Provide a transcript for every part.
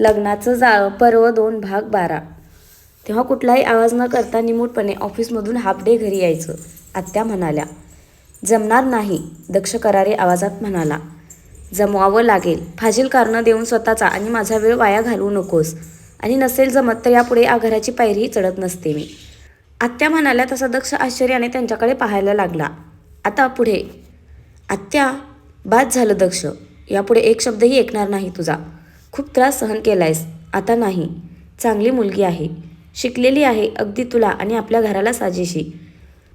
लग्नाचं जाळं पर्व दोन भाग बारा. तेव्हा कुठलाही आवाज न करता निमूटपणे ऑफिसमधून हाफ डे घरी यायचं आत्या म्हणाल्या. जमणार नाही दक्ष करारे आवाजात म्हणाला. जमवावं लागेल. फाजील कारणं देऊन स्वतःचा आणि माझा वेळ वाया घालवू नकोस. आणि नसेल जमत तर यापुढे या घराची पायरीही चढत नसते मी. आत्या म्हणाल्या तसा दक्ष आश्चर्याने त्यांच्याकडे पाहायला लागला. आता पुढे. आत्या बाद झालं दक्ष. यापुढे एक शब्दही ऐकणार नाही तुझा. खूप त्रास सहन केलायस. आता नाही. चांगली मुलगी आहे. शिकलेली आहे अगदी तुला आणि आपल्या घराला साजेशी.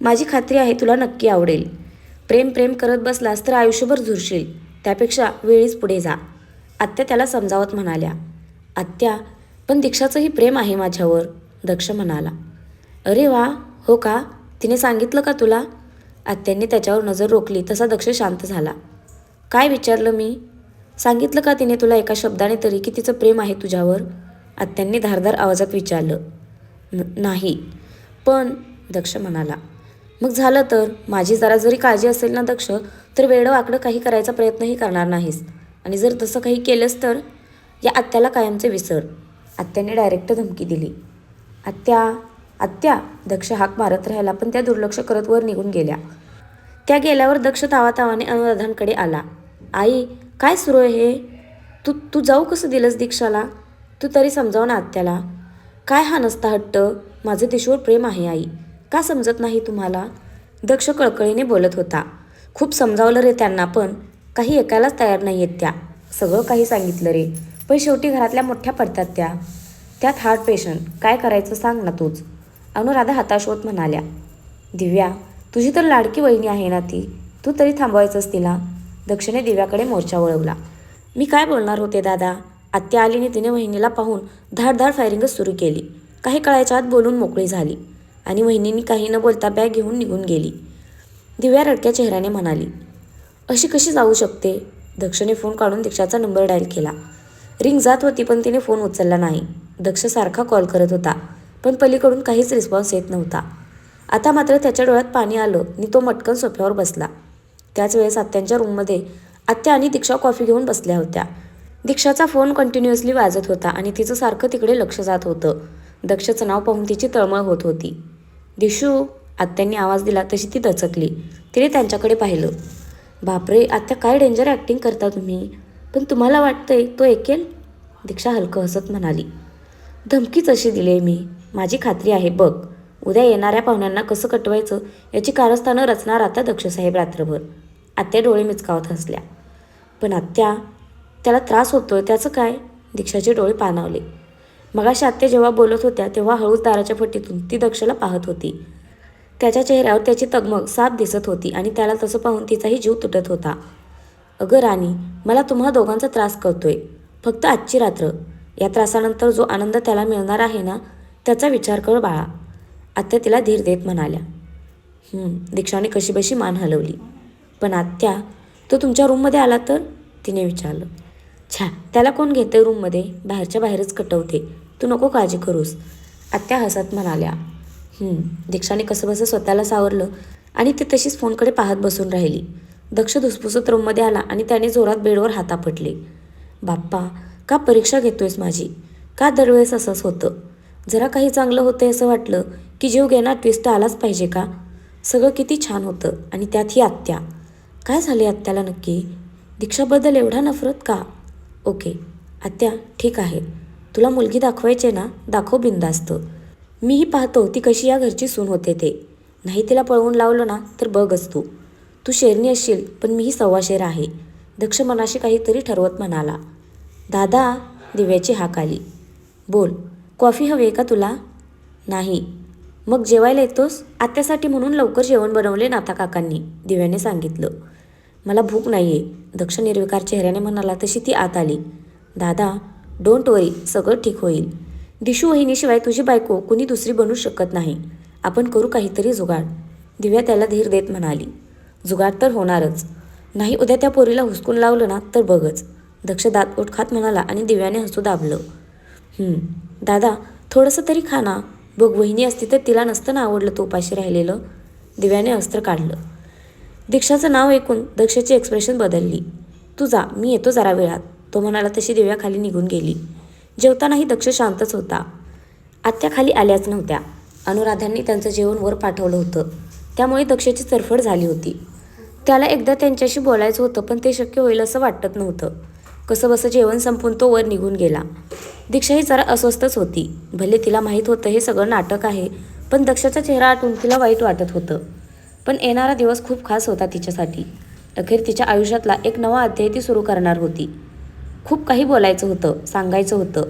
माझी खात्री आहे तुला नक्की आवडेल. प्रेम प्रेम करत बसलास तर आयुष्यभर झुरशील. त्यापेक्षा वेळीच पुढे जा. आत्या त्याला समजावत म्हणाल्या. आत्या पण दीक्षाचंही प्रेम आहे माझ्यावर दक्ष म्हणाला. अरे वा हो का? तिने सांगितलं का तुला? आत्यांनी त्याच्यावर नजर रोखली तसा दक्ष शांत झाला. काय विचारलं मी? सांगितलं का तिने तुला एका शब्दाने तरी की तिचं प्रेम आहे तुझ्यावर? आत्यांनी धारदार आवाजात विचारलं. "न- नाही. पण दक्ष म्हणाला मग झालं तर? माझी जरा जरी काळजी असेल ना दक्ष तर वेडं वाकडं काही करायचा प्रयत्नही करणार नाहीस. आणि जर तसं काही केलंस तर? या आत्याला कायमचे विसर. आत्याने डायरेक्ट धमकी दिली. आत्या आत्या दक्ष हाक मारत राहिला पण त्या दुर्लक्ष करत वर निघून गेल्या. त्या गेल्यावर दक्ष तावातावाने अनुराधांकडे आला. आई काय सुरू आहे हे? तू तू जाऊ कसं दिलंस दीक्षाला? तू तरी समजाव ना आत्याला. काय हा नसता हट्ट? माझं तिशूवर प्रेम आहे आई. का समजत नाही तुम्हाला? दक्ष कळकळीने बोलत होता. खूप समजावलं रे त्यांना पण. काही ऐकायलाच तयार नाही आहेत त्या. सगळं काही सांगितलं रे. पण शेवटी घरातल्या मोठ्या पडतात त्या. त्यात हार्ट पेशंट. काय करायचं सांग ना तूच. अनुराधा हताश होत म्हणाल्या. दिव्या तुझी तर लाडकी वहिनी आहे ना ती. तू तरी थांबवायचंस तिला. दक्षिणे दिव्याकडे मोर्चा वळवला. मी काय बोलणार होते दादा? आत्या आलीने तिने वहिनीला पाहून धाडधाड फायरिंगच सुरू केली. काही कळायच्या आत बोलून मोकळी झाली आणि वहिनींनी काही न बोलता बॅग घेऊन निघून गेली. दिव्या रडक्या चेहऱ्याने म्हणाली अशी कशी जाऊ शकते दक्षने फोन काढून दीक्षाचा नंबर डायल केला. रिंग जात होती पण तिने फोन उचलला नाही. दक्ष सारखा कॉल करत होता पण पलीकडून काहीच रिस्पॉन्स येत नव्हता. आता मात्र त्याच्या डोळ्यात पाणी आलं आणि तो मटकन सोफ्यावर बसला. त्याच वेळेस आत्यांच्या रूममध्ये आत्या आणि दीक्षा कॉफी घेऊन बसल्या होत्या. दीक्षाचा फोन कंटिन्युअसली वाजत होता आणि तिचं सारखं तिकडे लक्ष जात होतं. दक्षचं नाव पाहून तिची तळमळ होत होती. दिशू आत्यांनी आवाज दिला तशी ती दचकली. तिने त्यांच्याकडे पाहिलं. बापरे आत्या काय डेंजर ॲक्टिंग करता तुम्ही? पण तुम्हाला वाटतंय तो ऐकेल दीक्षा हलकं हसत म्हणाली. धमकीच अशी दिली मी. माझी खात्री आहे बघ. उद्या येणाऱ्या पाहुण्यांना कसं कटवायचं याची कारस्थानं रचणार आता दक्षसाहेब रात्रभर. आत्या डोळे मिचकावत हसल्या. पण आत्या त्याला त्रास होतोय त्याचं काय? दीक्षाचे डोळे पाणावले. मगाशी आत्या जेव्हा बोलत होत्या तेव्हा हळूच दाराच्या फटीतून ती दक्षला पाहत होती. त्याच्या चेहऱ्यावर त्याची तगमग साफ दिसत होती आणि त्याला तसं पाहून तिचाही जीव तुटत होता. अगं राणी मला तुम्हा दोघांचा त्रास करतोय फक्त आजची रात्र. या त्रासानंतर जो आनंद त्याला मिळणार आहे ना त्याचा विचार कर बाळा आत्या तिला धीर देत म्हणाल्या. दीक्षाने कशीबशी मान हलवली. पण आत्या तो तुमच्या रूममध्ये आला तर? तिने विचारलं. छा त्याला कोण घेते रूममध्ये? बाहेरच्या बाहेरच कटवते. तू नको काळजी करूस. आत्या हसत म्हणाल्या. दीक्षाने कसंबसं स्वतःला सावरलं आणि ती तशीच फोनकडे पाहत बसून राहिली. दक्ष धुसफुसत रूममध्ये आला आणि त्याने जोरात बेडवर हात आपटले. बाप्पा का परीक्षा घेतोयस माझी? का दरवेळेस असंच होतं? जरा काही चांगलं होतं असं वाटलं की जीव घेणार ट्विस्ट आलाच पाहिजे का? सगळं किती छान होतं आणि त्यात ही आत्या. काय झाले आत्याला नक्की? दीक्षाबद्दल एवढा नफरत का? ओके आत्या ठीक आहे. तुला मुलगी दाखवायचे ना दाखव बिंदास्त मीही पाहतो ती कशी या घरची सून होते ते. नाही तिला पळवून लावलं ना तर बघच तू. तू शेरणी असशील पण मीही सव्वा शेर आहे. दक्ष मनाशी काहीतरी ठरवत म्हणाला. दादा दिव्याची हाक आली. बोल कॉफी हवी आहे का तुला? नाही. मग जेवायला येतोस? आत्यासाठी म्हणून लवकर जेवण बनवले नाथा काकांनी दिव्याने सांगितलं. मला भूक नाही आहे दक्ष निर्विकार चेहऱ्याने म्हणाला तशी ती आत आली. दादा डोंट वरी सगळं ठीक होईल. दिशू वहिनीशिवाय तुझी बायको कुणी दुसरी बनू शकत नाही. आपण करू काहीतरी जुगाड. दिव्या त्याला धीर देत म्हणाली. जुगाड तर होणारच. नाही उद्या त्या पोरीला हुसकून लावलं ना तर बघच. दक्ष दात उठ म्हणाला आणि दिव्याने हसू दाबलं. दादा थोडंसं तरी खा ना. बघ वहिनी असती तर तिला नसतं ना आवडलं तो उपाशी राहिलेलं. दिव्याने अस्त्र काढलं. दीक्षाचं नाव ऐकून दक्षाची एक्सप्रेशन बदलली. तू जा मी येतो जरा वेळात तो म्हणाला तशी दिव्या खाली निघून गेली. जेवतानाही दक्ष शांतच होता. आत्या खाली आल्याच नव्हत्या. अनुराधांनी त्यांचं जेवण वर पाठवलं होतं. त्यामुळे दक्षाची चरफड झाली होती. त्याला एकदा त्यांच्याशी बोलायचं होतं पण ते शक्य होईल असं वाटत नव्हतं. कसं बसं जेवण संपून तो वर निघून गेला. दीक्षाही जरा अस्वस्थच होती. भले तिला माहीत होतं हे सगळं नाटक आहे पण दक्षाचा चेहरा आटून तिला वाईट वाटत होतं. पण येणारा दिवस खूप खास होता तिच्यासाठी. अखेर तिच्या आयुष्यातला एक नवा अध्याय ती सुरू करणार होती. खूप काही बोलायचं होतं सांगायचं होतं.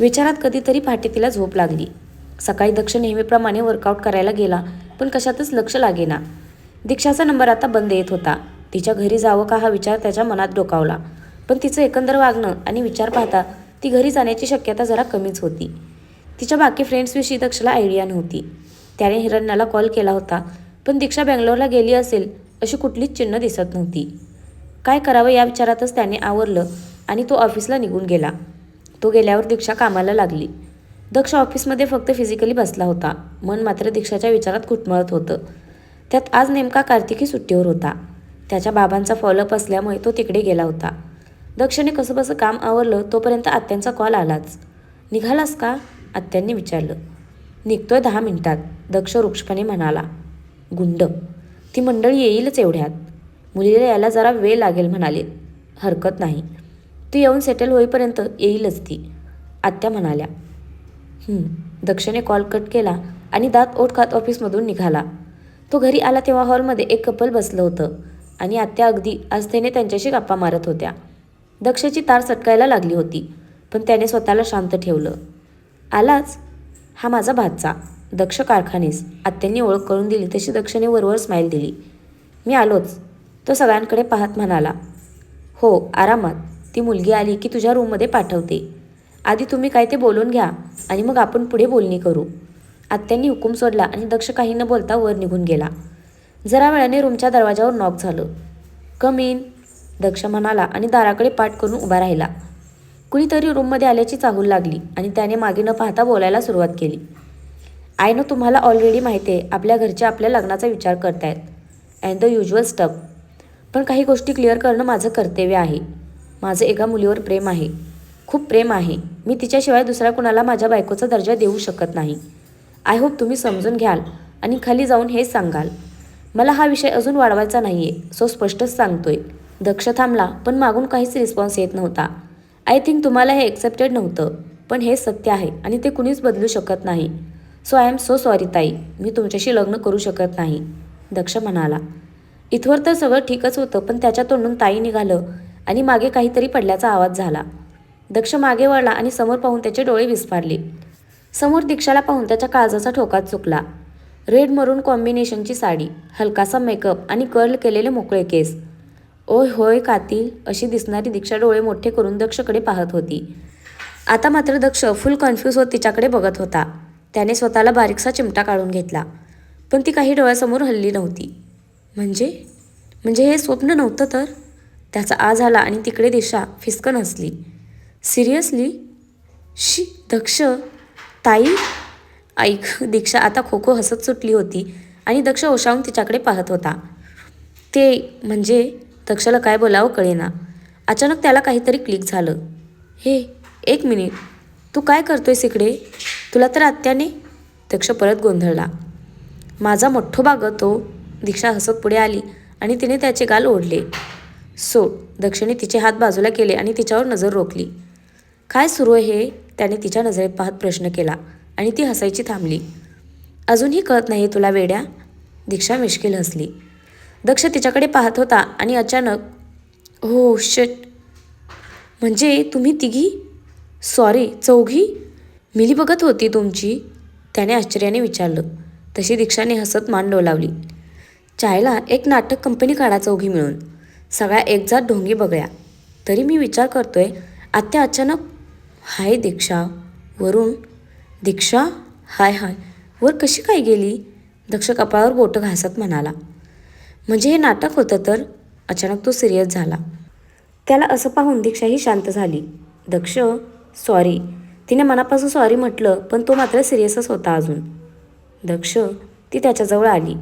विचारात कधीतरी पहाटे तिला झोप लागली. सकाळी दक्ष नेहमीप्रमाणे वर्कआउट करायला गेला पण कशातच लक्ष लागेना. दीक्षाचा नंबर आता बंद येत होता. तिच्या घरी जावं का हा विचार त्याच्या मनात डोकावला. पण तिचं एकंदर वागणं आणि विचार पाहता ती घरी जाण्याची शक्यता जरा कमीच होती. तिच्या बाकी फ्रेंड्सविषयी दक्षला आयडिया नव्हती. त्याने हिरण्याला कॉल केला होता. पण दीक्षा बँगलोरला गेली असेल अशी कुठलीच चिन्ह दिसत नव्हती. काय करावं या विचारातच त्याने आवरलं आणि तो ऑफिसला निघून गेला. तो गेल्यावर दीक्षा कामाला लागली. दक्ष ऑफिसमध्ये फक्त फिजिकली बसला होता. मन मात्र दीक्षाच्या विचारात घुटमळत होतं. त्यात आज नेमका कार्तिकी सुट्टीवर होता. त्याच्या बाबांचा फॉलोअप असल्यामुळे तो तिकडे गेला होता. दक्षने कसंबसं काम आवरलं तोपर्यंत आत्यांचा कॉल आलाच. निघालास का? आत्यांनी विचारलं. निघतोय दहा मिनिटात दक्ष रुक्षपणे म्हणाला. गुंड. ती मंडळी येईलच एवढ्यात. मुलीला यायला जरा वेळ लागेल म्हणाले. हरकत नाही. ती येऊन सेटल होईपर्यंत येईलच ती आत्या म्हणाल्या. दक्षने कॉल कट केला आणि दात ओठ खात ऑफिसमधून निघाला. तो घरी आला तेव्हा हॉलमध्ये एक कपल बसलं होतं आणि आत्या अगदी आस्थेने त्यांच्याशी गप्पा मारत होत्या. दक्षची तार सटकायला लागली होती पण त्याने स्वतःला शांत ठेवलं. आलाच. हा माझा भाचा. दक्ष कारखानेस आत्यांनी ओळख करून दिली तशी दक्षने वरवर स्माईल दिली. मी आलोच. तो सगळ्यांकडे पाहत म्हणाला हो आरामात. ती मुलगी आली की तुझ्या रूममध्ये पाठवते. आधी तुम्ही काय ते बोलून घ्या आणि मग आपण पुढे बोलणी करू. आत्यांनी हुकूम सोडला आणि दक्ष काही न बोलता वर निघून गेला. जरा वेळाने रूमच्या दरवाजावर नॉक झालं. कम इन दक्ष म्हणाला आणि दाराकडे पाठ करून उभा राहिला. कुणीतरी रूममध्ये आल्याची चाहूल लागली आणि त्याने मागे न पाहता बोलायला सुरुवात केली. आय नो तुम्हाला ऑलरेडी माहिती आहे आपल्या घरचे आपल्या लग्नाचा विचार करतायत. अँड द युजल स्टफ पण काही गोष्टी क्लिअर करणं माझं कर्तव्य आहे. माझं एका मुलीवर प्रेम आहे. खूप प्रेम आहे. मी तिच्याशिवाय दुसऱ्या कुणाला माझ्या बायकोचा दर्जा देऊ शकत नाही. आय होप तुम्ही समजून घ्याल आणि खाली जाऊन हेच सांगाल. मला हा विषय अजून वाढवायचा नाही आहे सो स्पष्टच सांगतोय. दक्ष थांबला पण मागून काहीच रिस्पॉन्स येत नव्हता. आय थिंक तुम्हाला हे एक्सेप्टेड नव्हतं पण हे सत्य आहे आणि ते कुणीच बदलू शकत नाही. So I am so sorry ताई. मी तुमच्याशी लग्न करू शकत नाही. दक्ष म्हणाला. इथवर तर सगळं ठीकच होतं पण त्याच्या तोंडून ताई निघालं आणि मागे काहीतरी पडल्याचा आवाज झाला. दक्ष मागे वळला आणि समोर पाहून त्याचे डोळे विस्फारले. समोर दीक्षाला पाहून त्याच्या काळजाचा ठोकात चुकला. रेड मरून कॉम्बिनेशनची साडी हलकासा मेकअप आणि कर्ल केलेले मोकळे केस. ओय होय कातील अशी दिसणारी दीक्षा डोळे मोठे करून दक्षकडे पाहत होती. आता मात्र दक्ष फुल कन्फ्यूज होत तिच्याकडे बघत होता. त्याने स्वतःला बारीकसा चिमटा काढून घेतला. पण ती काही डोळ्यासमोर हल्ली नव्हती. म्हणजे? म्हणजे हे स्वप्न नव्हतं तर? त्याचा आ झाला आणि तिकडे दिशा फिसकन हसली. सिरियसली? शी दक्ष. ताई? ऐक दीक्षा आता खो खो हसत सुटली होती आणि दक्ष ओशावून तिच्याकडे पाहत होता. ते म्हणजे? दक्षला काय बोलावं कळेना. अचानक त्याला काहीतरी क्लिक झालं. हे एक मिनिट. तू काय करतोयस इकडे? तुला तर आत्याने दक्ष परत गोंधळला. माझा मोठ्ठो बाग तो दीक्षा हसत पुढे आली आणि तिने त्याचे गाल ओढले. सो दक्षिणे तिचे हात बाजूला केले आणि तिच्यावर नजर रोखली. काय सुरू आहे हे? त्याने तिच्या नजरेत पाहत प्रश्न केला आणि ती हसायची थांबली. अजूनही कळत नाही तुला वेड्या? दीक्षा मिश्किल हसली. दक्ष तिच्याकडे पाहत होता आणि अचानक हो शट. म्हणजे तुम्ही तिघी? सॉरी चौघी? मिली बघत होती तुमची. त्याने आश्चर्याने विचारलं. तशी दीक्षाने हसत मान डोलावली. चायला एक नाटक कंपनी काढा चौघी मिळून. सगळ्या एकजात ढोंगी बघ्या. तरी मी विचार करतोय आत्या अचानक हाय दीक्षा वरून दीक्षा? हाय हाय. वर कशी काय गेली? दक्ष कपाळावर बोटं घासत म्हणाला. म्हणजे हे नाटक होतं तर? अचानक तो सिरियस झाला. त्याला असं पाहून दीक्षाही शांत झाली. दक्ष सॉरी. तिने मनापासून सॉरी म्हटलं पण तो मात्र सिरियसच होता अजून. दक्ष ती त्याच्याजवळ आली.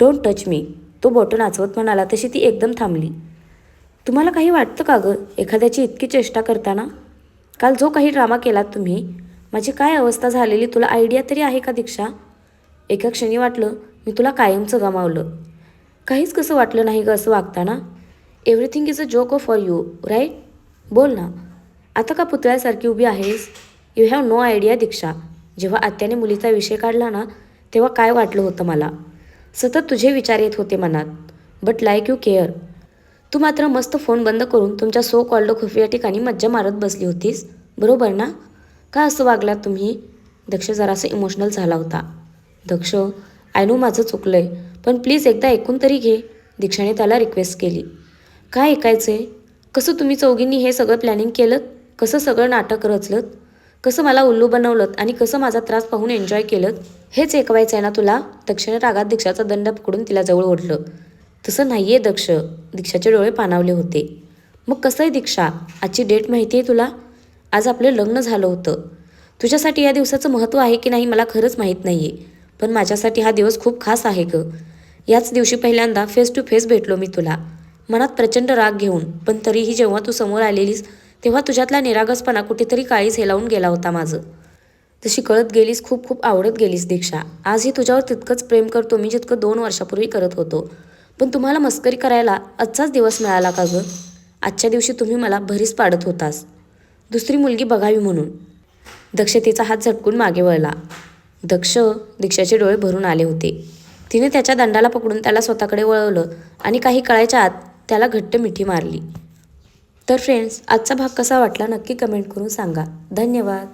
डोंट टच मी तो बोटं नाचवत म्हणाला तशी ती एकदम थांबली. तुम्हाला काही वाटतं का गं एखाद्याची इतकी चेष्टा करताना? काल जो काही ड्रामा केलात तुम्ही माझी काय अवस्था झालेली तुला आयडिया तरी आहे का दीक्षा? एका क्षणी वाटलं मी तुला कायमचं गमावलं. काहीच कसं वाटलं नाही गं असं वागताना. Everything is a joke for you right बोल ना. आता का पुतळ्यासारखी उभी आहेस? You have no idea Diksha. जेव्हा आत्याने मुलीचा विषय काढला ना तेव्हा काय वाटलं होतं मला? सतत तुझे विचार येत होते मनात. बट लाईक यू केअर तू मात्र मस्त फोन बंद करून तुमच्या सो कॉल्ड खुफिया ठिकाणी मज्जा मारत बसली होतीस. बरोबर ना? का असं वागलात तुम्ही? दक्ष जरासं इमोशनल झाला होता. दक्ष आय नो माझं चुकलं आहे पण प्लीज एकदा ऐकून तरी घे दीक्षाने त्याला रिक्वेस्ट केली. काय ऐकायचं आहे कसं तुम्ही चौघींनी हे सगळं प्लॅनिंग केलं? कसं सगळं नाटक रचलं कसं मला उल्लू बनवलं आणि कसं माझा त्रास पाहून एन्जॉय केलं हेच ऐकवायचं आहे ना तुला? दक्षने रागात दीक्षाचा दंड पकडून तिला जवळ ओढलं. तसं नाही आहे दक्ष. दीक्षाचे डोळे पाणावले होते. मग कसं आहे दीक्षा? आजची डेट माहिती आहे तुला? आज आपलं लग्न झालं होतं. तुझ्यासाठी या दिवसाचं महत्त्व आहे की नाही मला खरंच माहीत नाही आहे पण माझ्यासाठी हा दिवस खूप खास आहे ग. याच दिवशी पहिल्यांदा फेस टू फेस भेटलो मी तुला. मनात प्रचंड राग घेऊन पण तरीही जेव्हा तू समोर आलेलीस तेव्हा तुझ्यातला निरागसपणा कुठेतरी काळीच हेलावून गेला होता माझं. तशी कळत गेलीस खूप खूप आवडत गेलीस दीक्षा. आजही तुझ्यावर तितकंच प्रेम करतो मी जितकं दोन वर्षापूर्वी करत होतो. पण तुम्हाला मस्करी करायला आजचाच दिवस मिळाला का गं? आजच्या दिवशी तुम्ही मला भरीस पाडत होतास. दुसरी मुलगी बघावी म्हणून. दक्ष तिचा हात झटकून मागे वळला. दक्ष दीक्षाचे डोळे भरून आले होते. तिने त्याच्या दंडाला पकडून त्याला स्वतःकडे वळवलं आणि काही कळायच्या आत त्याला घट्ट मिठी मारली. तर फ्रेंड्स आजचा भाग कसा वाटला नक्की कमेंट करून सांगा. धन्यवाद.